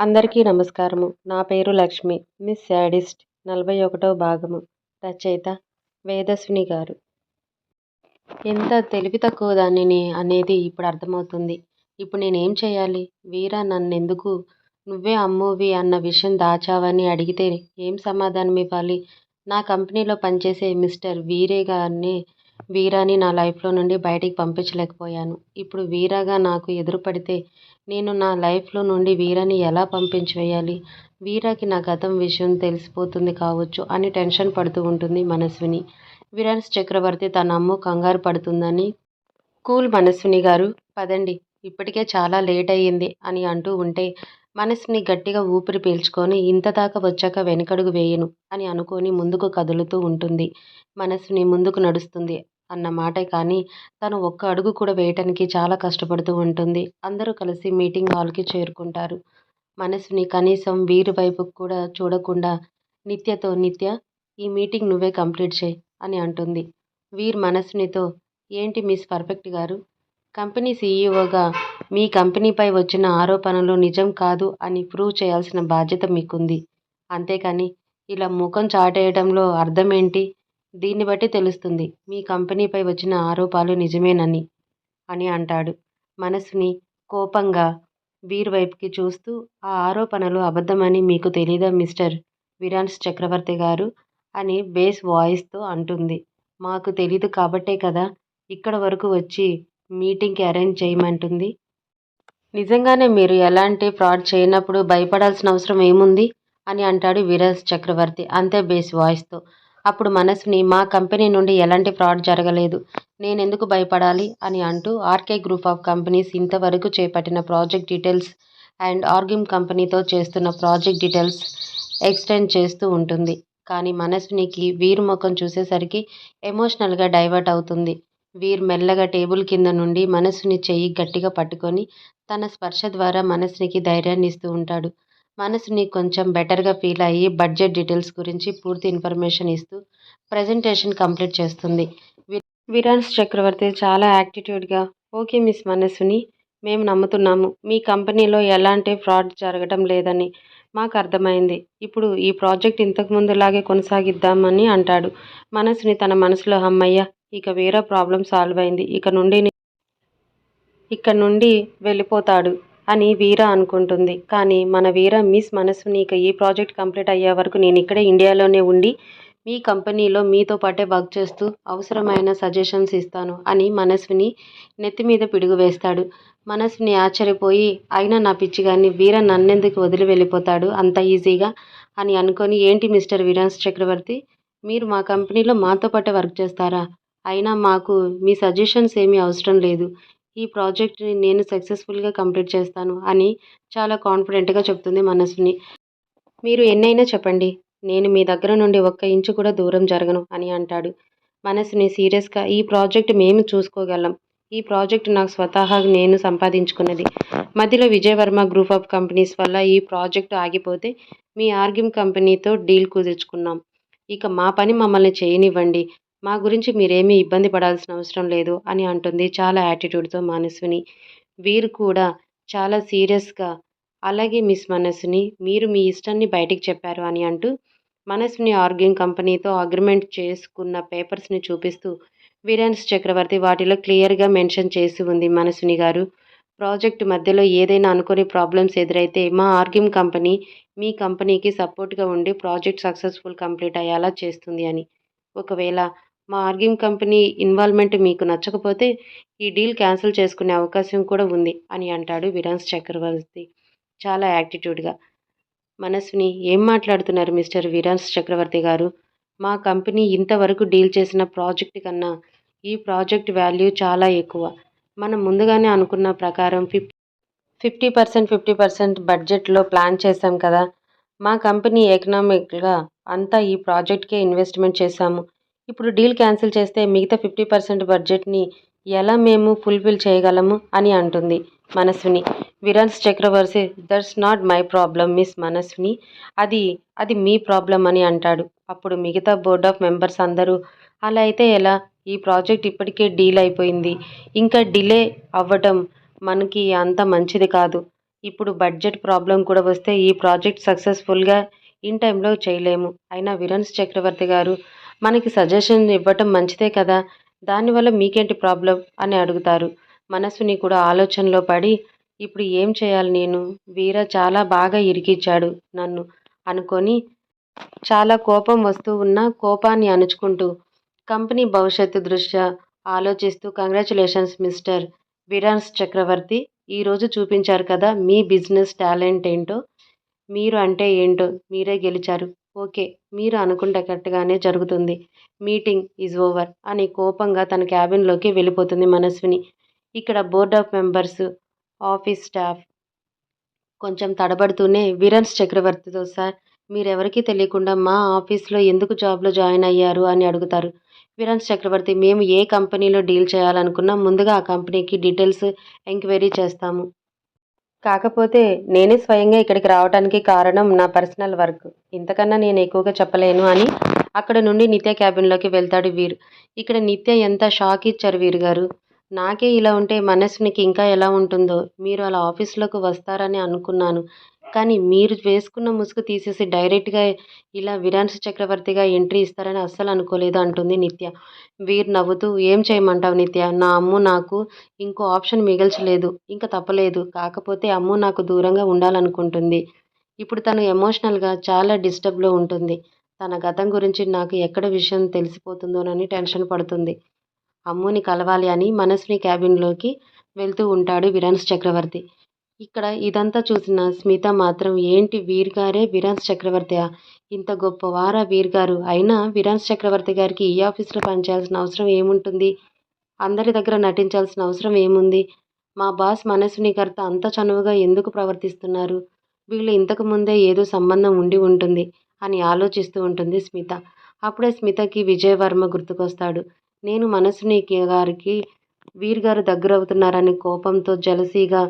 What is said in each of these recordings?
అందరికీ నమస్కారము. నా పేరు లక్ష్మి. మిస్ శాడిస్ట్ నలభై ఒకటవ భాగము. రచయిత వేదస్విని గారు. ఎంత తెలివి తక్కువ దానిని అనేది ఇప్పుడు అర్థమవుతుంది. ఇప్పుడు నేనేం చేయాలి? వీరా నన్నెందుకు? నువ్వే అమ్మోవి అన్న విషయం దాచావని అడిగితే ఏం సమాధానం ఇవ్వాలి? నా కంపెనీలో పనిచేసే మిస్టర్ వీరే గారిని వీరాని నా లైఫ్లో నుండి బయటికి పంపించలేకపోయాను. ఇప్పుడు వీరాగా నాకు ఎదురుపడితే నేను నా లైఫ్లో నుండి వీరాని ఎలా పంపించేయాలి వీరాకి నా గతం విషయం తెలిసిపోతుంది కావచ్చు అని టెన్షన్ పడుతూ ఉంటుంది మనస్విని. విరాన్స్ చక్రవర్తి తన అమ్ము కంగారు పడుతుందని కూల్ మనస్విని గారు పదండి ఇప్పటికే చాలా లేట్ అయ్యింది అని అంటూ ఉంటే మనసుని గట్టిగా ఊపిరి పీల్చుకొని ఇంత దాకా వచ్చాక వెనకడుగు వేయను అని అనుకొని ముందుకు కదులుతూ ఉంటుంది. మనసుని ముందుకు నడుస్తుంది. అన్న మాటే కానీ తను ఒక్క అడుగు కూడా వేయటానికి చాలా కష్టపడుతూ ఉంటుంది. అందరూ కలిసి మీటింగ్ హాల్కి చేరుకుంటారు. మనసుని కనీసం వీరి వైపు కూడా చూడకుండా నిత్యతో నిత్య ఈ మీటింగ్ నువ్వే కంప్లీట్ చేయి అని అంటుంది. వీర్ మనసునితో ఏంటి మిస్ పర్ఫెక్ట్ గారు? కంపెనీ సీఈఓగా మీ కంపెనీపై వచ్చిన ఆరోపణలు నిజం కాదు అని ప్రూవ్ చేయాల్సిన బాధ్యత మీకుంది. అంతేకాని ఇలా ముఖం చాటేయడంలో అర్థమేంటి? దీన్ని బట్టి తెలుస్తుంది. మీ కంపెనీపై వచ్చిన ఆరోపాలు నిజమేనని అని అంటాడు. మనసుని కోపంగా వీర్ వైపుకి చూస్తూ ఆ ఆరోపణలు అబద్ధమని మీకు తెలీదా మిస్టర్ విరాన్స్ చక్రవర్తి గారు? అని బేస్ వాయిస్తో అంటుంది. మాకు తెలీదు కాబట్టే కదా ఇక్కడ వరకు వచ్చి మీటింగ్కి అరేంజ్ చేయమంటుంది. నిజంగానే మీరు ఎలాంటి ఫ్రాడ్ చేయనప్పుడు భయపడాల్సిన అవసరం ఏముంది? అని అంటాడు విరాజ్ చక్రవర్తి. అంతే బేస్ వాయిస్తో అప్పుడు మనస్విని మా కంపెనీ నుండి ఎలాంటి ఫ్రాడ్ జరగలేదు. నేనెందుకు భయపడాలి? అని అంటూ ఆర్కే గ్రూప్ ఆఫ్ కంపెనీస్ ఇంతవరకు చేపట్టిన ప్రాజెక్ట్ డీటెయిల్స్ అండ్ ఆర్గిమ్ కంపెనీతో చేస్తున్న ప్రాజెక్ట్ డీటెయిల్స్ ఎక్స్టెండ్ చేస్తూ ఉంటుంది. కానీ మనస్వినికి వీరు ముఖం చూసేసరికి ఎమోషనల్గా డైవర్ట్ అవుతుంది. వీర్ మెల్లగా టేబుల్ కింద నుండి మనసుని చెయ్యి గట్టిగా పట్టుకొని తన స్పర్శ ద్వారా మనసునికి ధైర్యాన్ని ఇస్తూ ఉంటాడు. మనసుని కొంచెం బెటర్గా ఫీల్ అయ్యి బడ్జెట్ డీటెయిల్స్ గురించి పూర్తి ఇన్ఫర్మేషన్ ఇస్తూ ప్రజెంటేషన్ కంప్లీట్ చేస్తుంది. విరాన్స్ చక్రవర్తి చాలా యాక్టిట్యూడ్గా ఓకే మిస్ మనసుని మేము నమ్ముతున్నాము. మీ కంపెనీలో ఎలాంటి ఫ్రాడ్ జరగడం లేదని మాకు అర్థమైంది. ఇప్పుడు ఈ ప్రాజెక్ట్ ఇంతకుముందులాగే కొనసాగిద్దామని అంటాడు. మనసుని తన మనసులో అమ్మయ్య ఇక వేరే ప్రాబ్లం సాల్వ్ అయింది. ఇక నుండి ఇక్కడ నుండి వెళ్ళిపోతాడు. అని వీర అనుకుంటుంది. కానీ మన వీర మిస్ మనస్సుని నీకు ఈ ప్రాజెక్ట్ కంప్లీట్ అయ్యే వరకు నేను ఇక్కడే ఇండియాలోనే ఉండి మీ కంపెనీలో మీతో పాటే వర్క్ చేస్తూ అవసరమైన సజెషన్స్ ఇస్తాను అని మనస్విని నెత్తి మీద పిడుగు వేస్తాడు. మనస్విని ఆశ్చర్యపోయి అయినా నా పిచ్చి కానీ వీర నన్నెందుకు వదిలి వెళ్ళిపోతాడు అంత ఈజీగా అని అనుకొని ఏంటి మిస్టర్ వీరాన్స్ చక్రవర్తి? మీరు మా కంపెనీలో మాతో పాటే వర్క్ చేస్తారా? అయినా మాకు మీ సజెషన్స్ ఏమీ అవసరం లేదు. ఈ ప్రాజెక్ట్ని నేను సక్సెస్ఫుల్గా కంప్లీట్ చేస్తాను అని చాలా కాన్ఫిడెంట్గా చెప్తుంది మనసుని. మీరు ఎన్నైనా చెప్పండి నేను మీ దగ్గర నుండి ఒక్క ఇంచు కూడా దూరం జరగను అని అంటాడు. మనసుని సీరియస్గా ఈ ప్రాజెక్ట్ మేము చూసుకోగలం. ఈ ప్రాజెక్ట్ నాకు స్వతహా నేను సంపాదించుకున్నది. మధ్యలో విజయవర్మ గ్రూప్ ఆఫ్ కంపెనీస్ వల్ల ఈ ప్రాజెక్ట్ ఆగిపోతే మీ ఆర్గిమ్ కంపెనీతో డీల్ కుదుర్చుకున్నాం. ఇక మా పని మమ్మల్ని చేయనివ్వండి మా గురించి మీరేమీ ఇబ్బంది పడాల్సిన అవసరం లేదు అని అంటుంది చాలా యాటిట్యూడ్తో మనసుని వీరు కూడా చాలా సీరియస్గా అలాగే మిస్ మనసుని మీరు మీ ఇష్టాన్ని బయటికి చెప్పారు అని అంటూ మనసుని ఆర్గింగ్ కంపెనీతో అగ్రిమెంట్ చేసుకున్న పేపర్స్ని చూపిస్తూ వీరాన్స్ చక్రవర్తి వాటిలో క్లియర్గా మెన్షన్ చేసి ఉంది మనసుని గారు. ప్రాజెక్ట్ మధ్యలో ఏదైనా అనుకోని ప్రాబ్లమ్స్ ఎదురైతే మా ఆర్గిమ్ కంపెనీ మీ కంపెనీకి సపోర్ట్గా ఉండి ప్రాజెక్ట్ సక్సెస్ఫుల్ కంప్లీట్ అయ్యేలా చేస్తుంది అని. ఒకవేళ మా ఆర్గిమ్ కంపెనీ ఇన్వాల్వ్మెంట్ మీకు నచ్చకపోతే ఈ డీల్ క్యాన్సిల్ చేసుకునే అవకాశం కూడా ఉంది అని అంటాడు విరాన్స్ చక్రవర్తి చాలా యాక్టిట్యూడ్గా మనస్విని ఏం మాట్లాడుతున్నారు మిస్టర్ విరాన్స్ చక్రవర్తి గారు? మా కంపెనీ ఇంతవరకు డీల్ చేసిన ప్రాజెక్ట్ కన్నా ఈ ప్రాజెక్ట్ వాల్యూ చాలా ఎక్కువ. మనం ముందుగానే అనుకున్న ప్రకారం fif fifty percent fifty percent బడ్జెట్లో ప్లాన్ చేశాం కదా. మా కంపెనీ ఎకనామిక్గా అంతా ఈ ప్రాజెక్ట్కే ఇన్వెస్ట్మెంట్ చేశాము. ఇప్పుడు డీల్ క్యాన్సిల్ చేస్తే మిగతా ఫిఫ్టీ పర్సెంట్ బడ్జెట్ని ఎలా మేము ఫుల్ఫిల్ చేయగలము అని అంటుంది Manasvini. Virans Chakravarthy that's not my problem miss Manasvini. అది అది మీ ప్రాబ్లం అని అంటాడు. అప్పుడు మిగతా బోర్డ్ ఆఫ్ మెంబర్స్ అందరూ అలా అయితే ఎలా? ఈ ప్రాజెక్ట్ ఇప్పటికే డీల్ అయిపోయింది. ఇంకా డిలే అవ్వటం మనకి అంత మంచిది కాదు. ఇప్పుడు బడ్జెట్ ప్రాబ్లం కూడా వస్తే ఈ ప్రాజెక్ట్ సక్సెస్ఫుల్గా ఇన్ టైంలో చేయలేము. అయినా విరన్స్ చక్రవర్తి గారు మనకి సజెషన్ ఇవ్వటం మంచిదే కదా? దానివల్ల మీకేంటి ప్రాబ్లం అని అడుగుతారు. మనసుని కూడా ఆలోచనలో పడి ఇప్పుడు ఏం చేయాలి నేను? వీర చాలా బాగా ఇరికిచ్చాడు నన్ను అనుకొని చాలా కోపం వస్తూ ఉన్న కోపాన్ని అణుచుకుంటూ కంపెనీ భవిష్యత్తు దృష్ట్యా ఆలోచిస్తూ కంగ్రాచులేషన్స్ మిస్టర్ విరాన్స్ చక్రవర్తి ఈరోజు చూపించారు కదా మీ బిజినెస్ టాలెంట్ ఏంటో? మీరు అంటే ఏంటో? మీరే గెలిచారు. ఓకే మీరు అనుకున్నట్టుగానే జరుగుతుంది. మీటింగ్ ఈజ్ ఓవర్ అని కోపంగా తన క్యాబిన్లోకి వెళ్ళిపోతుంది మనస్విని. ఇక్కడ board of members office staff కొంచెం తడబడుతూనే విరన్స్ చక్రవర్తితో సార్ మీరెవరికీ తెలియకుండా మా ఆఫీస్లో ఎందుకు జాబ్లో జాయిన్ అయ్యారు? అని అడుగుతారు. విరన్స్ చక్రవర్తి మేము ఏ కంపెనీలో డీల్ చేయాలనుకున్నా ముందుగా ఆ కంపెనీకి డీటెయిల్స్ ఎంక్వైరీ చేస్తాము. కాకపోతే నేనే స్వయంగా ఇక్కడికి రావడానికి కారణం నా పర్సనల్ వర్క్. ఇంతకన్నా నేను ఎక్కువగా చెప్పలేను అని అక్కడ నుండి నిత్య క్యాబిన్లోకి వెళ్తాడు వీర్. ఇక్కడ నిత్య ఎంత షాక్ ఇచ్చారు వీరు గారు? నాకే ఇలా ఉంటే మనస్సునికి ఇంకా ఎలా ఉంటుందో? మీరు అలా ఆఫీస్లోకి వస్తారని అనుకున్నాను. కానీ మీరు వేసుకున్న ముసుగు తీసేసి డైరెక్ట్గా ఇలా విరాన్స్ చక్రవర్తిగా ఎంట్రీ ఇస్తారని అస్సలు అనుకోలేదు అంటుంది నిత్య. వీరు నవ్వుతూ ఏం చేయమంటావు నిత్య? నా అమ్ము నాకు ఇంకో ఆప్షన్ మిగల్చలేదు. ఇంకా తప్పలేదు. కాకపోతే అమ్ము నాకు దూరంగా ఉండాలనుకుంటుంది. ఇప్పుడు తను ఎమోషనల్గా చాలా డిస్టర్బ్లో ఉంటుంది. తన గతం గురించి నాకు ఎక్కడ విషయం తెలిసిపోతుందోనని టెన్షన్ పడుతుంది. అమ్ముని కలవాలి అని మనస్విని క్యాబిన్లోకి వెళ్తూ ఉంటాడు విరాన్స్ చక్రవర్తి. ఇక్కడ ఇదంతా చూసిన స్మిత మాత్రం ఏంటి వీర్ గారే? విరాన్స్ చక్రవర్తి ఇంత గొప్పవారా వీర్ గారు? అయినా విరాన్స్ చక్రవర్తి గారికి ఈ ఆఫీస్లో పనిచేయాల్సిన అవసరం ఏముంటుంది? అందరి దగ్గర నటించాల్సిన అవసరం ఏముంది? మా బాస్ మనసుని గారితో అంత చనువుగా ఎందుకు ప్రవర్తిస్తున్నారు? వీళ్ళు ఇంతకు ముందే ఏదో సంబంధం ఉండి ఉంటుంది అని ఆలోచిస్తూ ఉంటుంది స్మిత. అప్పుడే స్మితకి విజయవర్మ గుర్తుకొస్తాడు. నేను మనసుని గారికి వీర్ గారు దగ్గరవుతున్నారని కోపంతో జలసీగా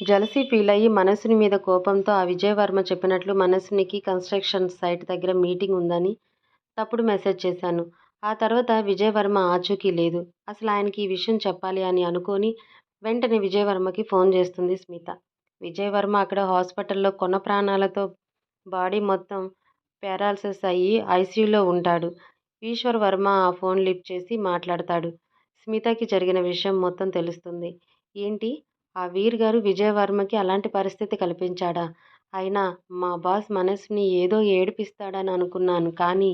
జలసీ ఫీల్ అయ్యి మనసుని మీద కోపంతో ఆ విజయవర్మ చెప్పినట్లు మనసునికి కన్స్ట్రక్షన్ సైట్ దగ్గర మీటింగ్ ఉందని తప్పుడు మెసేజ్ చేశాను. ఆ తర్వాత విజయవర్మ ఆచూకీ లేదు. అసలు ఆయనకి ఈ విషయం చెప్పాలి అని అనుకొని వెంటనే విజయవర్మకి ఫోన్ చేస్తుంది స్మిత. విజయవర్మ అక్కడ హాస్పిటల్లో కొన ప్రాణాలతో బాడీ మొత్తం పారాలసిస్ అయ్యి ఐసీయూలో ఉంటాడు. ఈశ్వర్ వర్మ ఆ ఫోన్ లిఫ్ట్ చేసి మాట్లాడతాడు. స్మితకి జరిగిన విషయం మొత్తం తెలుస్తుంది. ఏంటి? ఆ వీర్ గారు విజయవర్మకి అలాంటి పరిస్థితి కల్పించాడా? అయినా మా బాస్ మనసుని ఏదో ఏడిపిస్తాడని అనుకున్నాను. కానీ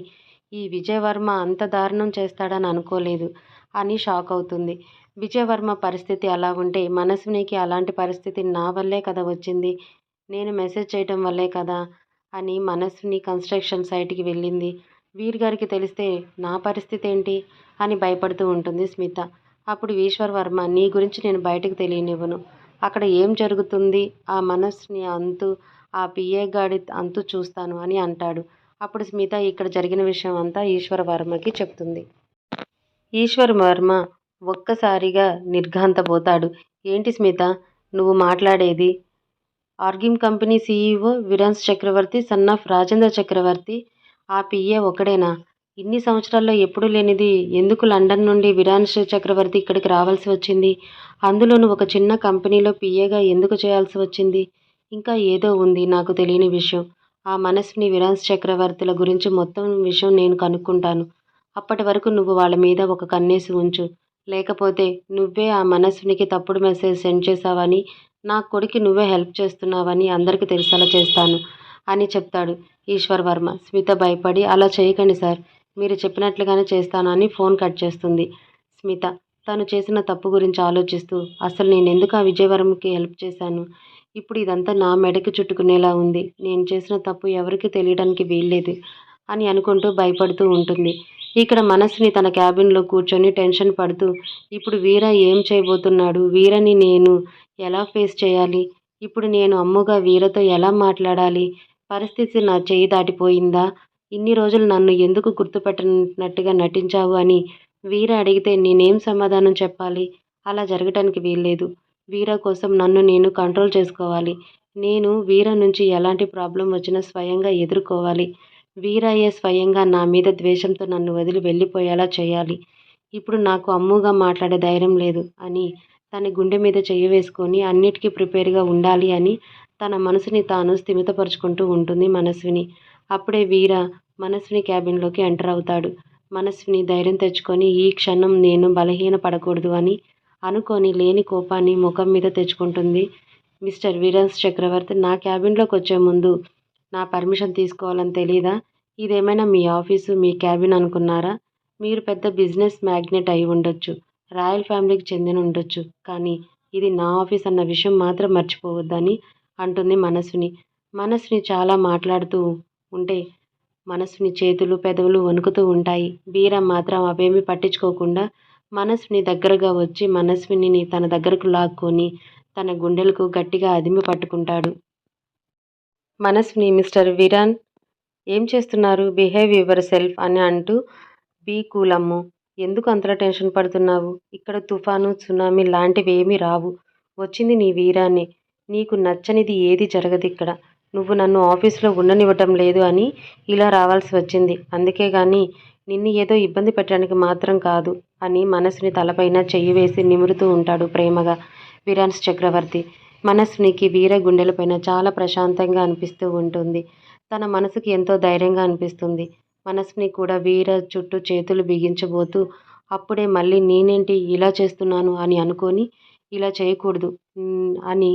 ఈ విజయవర్మ అంత దారుణం చేస్తాడని అనుకోలేదు అని షాక్ అవుతుంది. విజయవర్మ పరిస్థితి అలా ఉంటే మనసునికి అలాంటి పరిస్థితి నా వల్లే కదా వచ్చింది? నేను మెసేజ్ చేయటం వల్లే కదా? అని మనస్విని కన్స్ట్రక్షన్ సైట్కి వెళ్ళింది. వీర్ గారికి తెలిస్తే నా పరిస్థితి ఏంటి? అని భయపడుతూ ఉంటుంది స్మిత. అప్పుడు ఈశ్వరవర్మ నీ గురించి నేను బయటకు తెలియనివ్వను. అక్కడ ఏం జరుగుతుంది? ఆ మనస్సుని అంతు ఆ పిఏ గాడి అంతు చూస్తాను అని అంటాడు. అప్పుడు స్మిత ఇక్కడ జరిగిన విషయం అంతా ఈశ్వరవర్మకి చెప్తుంది. ఈశ్వర్ వర్మ ఒక్కసారిగా నిర్ఘాంతపోతాడు. ఏంటి స్మిత? నువ్వు మాట్లాడేది? ఆర్గిమ్ company CEO Virans Chakravarthy son of Rajendra Chakravarthy ఆ పిఏ ఒకడేనా? ఇన్ని సంవత్సరాల్లో ఎప్పుడూ లేనిది ఎందుకు లండన్ నుండి విరాన్స్ చక్రవర్తి ఇక్కడికి రావాల్సి వచ్చింది? అందులోనూ ఒక చిన్న కంపెనీలో పిఏగా ఎందుకు చేయాల్సి వచ్చింది? ఇంకా ఏదో ఉంది నాకు తెలియని విషయం. ఆ మనసుని విరాన్స్ చక్రవర్తుల గురించి మొత్తం విషయం నేను కనుక్కుంటాను. అప్పటి వరకు నువ్వు వాళ్ళ మీద ఒక కన్నేసి ఉంచు. లేకపోతే నువ్వే ఆ మనసునికి తప్పుడు మెసేజ్ సెండ్ చేశావని నా కొడుకు నువ్వే హెల్ప్ చేస్తున్నావని అందరికీ తెలిసేలా చేస్తాను అని చెప్తాడు ఈశ్వర్ వర్మ. స్మిత భయపడి అలా చేయకండి సార్. మీరు చెప్పినట్లుగానే చేస్తానని ఫోన్ కట్ చేస్తుంది. స్మిత తను చేసిన తప్పు గురించి ఆలోచిస్తూ అసలు నేను ఎందుకు ఆ విజయవరంకి హెల్ప్ చేశాను? ఇప్పుడు ఇదంతా నా మెడకి చుట్టుకునేలా ఉంది. నేను చేసిన తప్పు ఎవరికి తెలియడానికి వీల్లేదు అని అనుకుంటూ భయపడుతూ ఉంటుంది. ఇక్కడ మనసుని తన క్యాబిన్లో కూర్చొని టెన్షన్ పడుతూ ఇప్పుడు వీర ఏం చేయబోతున్నాడు? వీరని నేను ఎలా ఫేస్ చేయాలి? ఇప్పుడు నేను అమ్ముగా వీరతో ఎలా మాట్లాడాలి? పరిస్థితి నా చేయి దాటిపోయిందా? ఇన్ని రోజులు నన్ను ఎందుకు గుర్తుపెట్టనట్టుగా నటించావు అని వీర అడిగితే నేనేం సమాధానం చెప్పాలి? అలా జరగటానికి వీల్లేదు. వీర కోసం నన్ను నేను కంట్రోల్ చేసుకోవాలి. నేను వీర నుంచి ఎలాంటి ప్రాబ్లం వచ్చినా స్వయంగా ఎదుర్కోవాలి. వీరయ్య స్వయంగా నా మీద ద్వేషంతో నన్ను వదిలి వెళ్ళిపోయేలా చేయాలి. ఇప్పుడు నాకు అమ్ముగా మాట్లాడే ధైర్యం లేదు అని తన గుండె మీద చెయ్యి వేసుకొని అన్నిటికీ ప్రిపేర్గా ఉండాలి అని తన మనసుని తాను స్థిమితపరుచుకుంటూ ఉంటుంది మనస్విని. అప్పుడే వీర మనస్విని క్యాబిన్లోకి ఎంటర్ అవుతాడు. మనస్విని ధైర్యం తెచ్చుకొని ఈ క్షణం నేను బలహీన పడకూడదు అని అనుకొని లేని కోపాన్ని ముఖం మీద తెచ్చుకుంటుంది. మిస్టర్ వీరన్స్ చక్రవర్తి నా క్యాబిన్లోకి వచ్చే ముందు నా పర్మిషన్ తీసుకోవాలని తెలీదా? ఇదేమైనా మీ ఆఫీసు మీ క్యాబిన్ అనుకున్నారా? మీరు పెద్ద బిజినెస్ మ్యాగ్నెట్ అయి ఉండొచ్చు రాయల్ ఫ్యామిలీకి చెందిన ఉండొచ్చు కానీ ఇది నా ఆఫీస్ అన్న విషయం మాత్రం మర్చిపోవద్దని అంటుంది మనస్విని మనస్విని చాలా మాట్లాడుతూ ఉంటే మనసుని చేతులు పెదవులు వణుకుతూ ఉంటాయి. బీర మాత్రం అవేమీ పట్టించుకోకుండా మనసుని దగ్గరగా వచ్చి మనస్విని తన దగ్గరకు లాక్కొని తన గుండెలకు గట్టిగా అదిమి పట్టుకుంటాడు. మనస్విని మిస్టర్ విరాన్ ఏం చేస్తున్నారు? బిహేవ్ యువర్ సెల్ఫ్ అని అంటూ బీ కూలమ్ము ఎందుకు అంతలా టెన్షన్ పడుతున్నావు? ఇక్కడ తుఫాను సునామీ లాంటివి ఏమీ రావు. వచ్చింది నీ వీరాన్ని. నీకు నచ్చనిది ఏది జరగదు ఇక్కడ. నువ్వు నన్ను ఆఫీస్లో ఉండనివ్వటం లేదు అని ఇలా రావాల్సి వచ్చింది. అందుకే కానీ నిన్ను ఏదో ఇబ్బంది పెట్టడానికి మాత్రం కాదు అని మనసుని తలపైన చెయ్యి వేసి నిమురుతూ ఉంటాడు ప్రేమగా విరాన్స్ చక్రవర్తి. మనస్సునికి వీర గుండెలపైన చాలా ప్రశాంతంగా అనిపిస్తూ ఉంటుంది. తన మనసుకి ఎంతో ధైర్యంగా అనిపిస్తుంది. మనసుని కూడా వీర చుట్టూ చేతులు బిగించబోతూ అప్పుడే మళ్ళీ నేనేంటి ఇలా చేస్తున్నాను అని అనుకొని ఇలా చేయకూడదు అని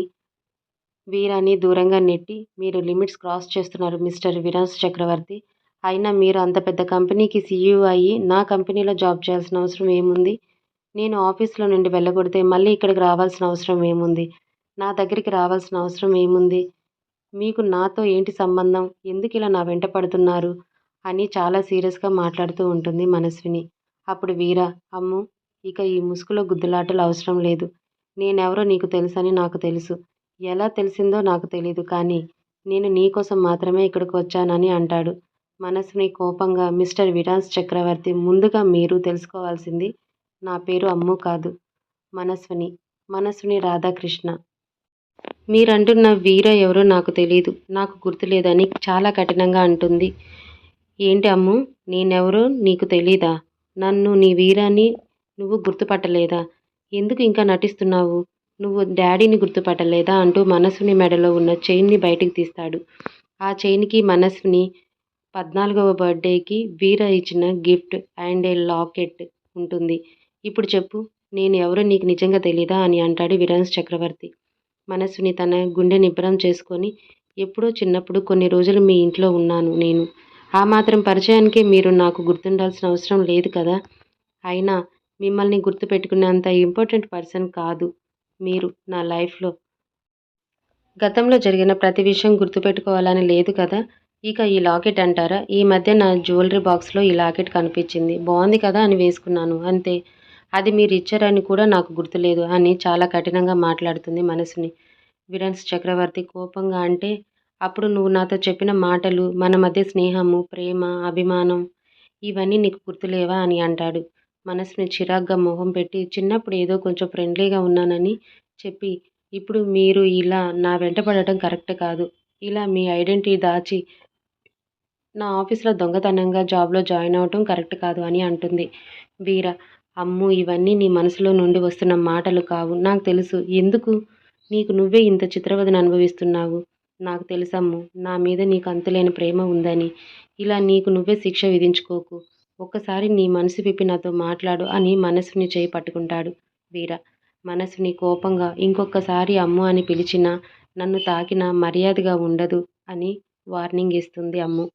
వీరాని దూరంగా నెట్టి మీరు లిమిట్స్ క్రాస్ చేస్తున్నారు మిస్టర్ విరాజ్ చక్రవర్తి. అయినా మీరు అంత పెద్ద కంపెనీకి సీఈఓ అయ్యి నా కంపెనీలో జాబ్ చేయాల్సిన అవసరం ఏముంది? నేను ఆఫీస్లో నుండి వెళ్ళగొడితే మళ్ళీ ఇక్కడికి రావాల్సిన అవసరం ఏముంది? నా దగ్గరికి రావాల్సిన అవసరం ఏముంది? మీకు నాతో ఏంటి సంబంధం? ఎందుకు ఇలా నా వెంట పడుతున్నారు? అని చాలా సీరియస్గా మాట్లాడుతూ ఉంటుంది మనస్విని. అప్పుడు వీర అమ్ము ఇక ఈ ముసుగులో గుద్దులాటలు అవసరం లేదు. నేనెవరో నీకు తెలుసని నాకు తెలుసు. ఎలా తెలిసిందో నాకు తెలీదు కానీ నేను నీకోసం మాత్రమే ఇక్కడికి వచ్చానని అంటాడు. మనసుని కోపంగా మిస్టర్ విరాన్స్ చక్రవర్తి ముందుగా మీరు తెలుసుకోవాల్సింది నా పేరు అమ్ము కాదు మనస్విని మనస్విని రాధాకృష్ణ. మీరంటున్న వీర ఎవరో నాకు తెలియదు నాకు గుర్తులేదని చాలా కఠినంగా అంటుంది. ఏంటి అమ్ము నేనెవరో నీకు తెలీదా? నన్ను నీ వీరాన్ని నువ్వు గుర్తుపట్టలేదా? ఎందుకు ఇంకా నటిస్తున్నావు? నువ్వు డాడీని గుర్తుపట్టలేదా అంటూ మనసుని మెడలో ఉన్న చైన్ని బయటికి తీస్తాడు. ఆ చైన్కి మనసుని పద్నాలుగవ బర్త్డేకి వీర ఇచ్చిన గిఫ్ట్ అండ్ ఏ లాకెట్ ఉంటుంది. ఇప్పుడు చెప్పు నేను ఎవరో నీకు నిజంగా తెలీదా అని అంటాడు విరాన్స్ చక్రవర్తి. మనసుని తన గుండె నిబ్బరం చేసుకొని ఎప్పుడో చిన్నప్పుడు కొన్ని రోజులు మీ ఇంట్లో ఉన్నాను నేను. ఆ మాత్రం పరిచయానికే మీరు నాకు గుర్తుండాల్సిన అవసరం లేదు కదా? అయినా మిమ్మల్ని గుర్తుపెట్టుకునేంత ఇంపార్టెంట్ పర్సన్ కాదు. మీరు నా లైఫ్లో గతంలో జరిగిన ప్రతి విషయం గుర్తుపెట్టుకోవాలని లేదు కదా? ఇక ఈ లాకెట్ అంటారా? ఈ మధ్య నా జ్యువెలరీ బాక్స్లో ఈ లాకెట్ కనిపించింది. బాగుంది కదా అని వేసుకున్నాను. అంతే. అది మీరు ఇచ్చారని కూడా నాకు గుర్తులేదు అని చాలా కఠినంగా మాట్లాడుతుంది మనసుని. విరన్స్ చక్రవర్తి కోపంగా అంటే అప్పుడు నువ్వు నాతో చెప్పిన మాటలు మన మధ్య స్నేహము ప్రేమ అభిమానం ఇవన్నీ నీకు గుర్తులేవా అని అంటాడు. మనసుని చిరాగ్గా మొహం పెట్టి చిన్నప్పుడు ఏదో కొంచెం ఫ్రెండ్లీగా ఉన్నానని చెప్పి ఇప్పుడు మీరు ఇలా నా వెంట పడటం కరెక్ట్ కాదు. ఇలా మీ ఐడెంటిటీ దాచి నా ఆఫీస్లో దొంగతనంగా జాబ్లో జాయిన్ అవ్వటం కరెక్ట్ కాదు అని అంటుంది. వీర అమ్ము ఇవన్నీ నీ మనసులో నుండి వస్తున్న మాటలు కావు. నాకు తెలుసు. ఎందుకు? నీకు నువ్వే ఇంత చిత్రవదన అనుభవిస్తున్నావు. నాకు తెలుసమ్ము నా మీద నీకు అంతులేని ప్రేమ ఉందని. ఇలా నీకు నువ్వే శిక్ష విధించుకోకు. ఒక్కసారి నీ మనసు విప్పి నాతో మాట్లాడు అని మనసుని చేయి పట్టుకుంటాడు వీర. మనసుని కోపంగా ఇంకొకసారి అమ్ము అని పిలిచినా నన్ను తాకిన మర్యాదగా ఉండదు అని వార్నింగ్ ఇస్తుంది అమ్ము.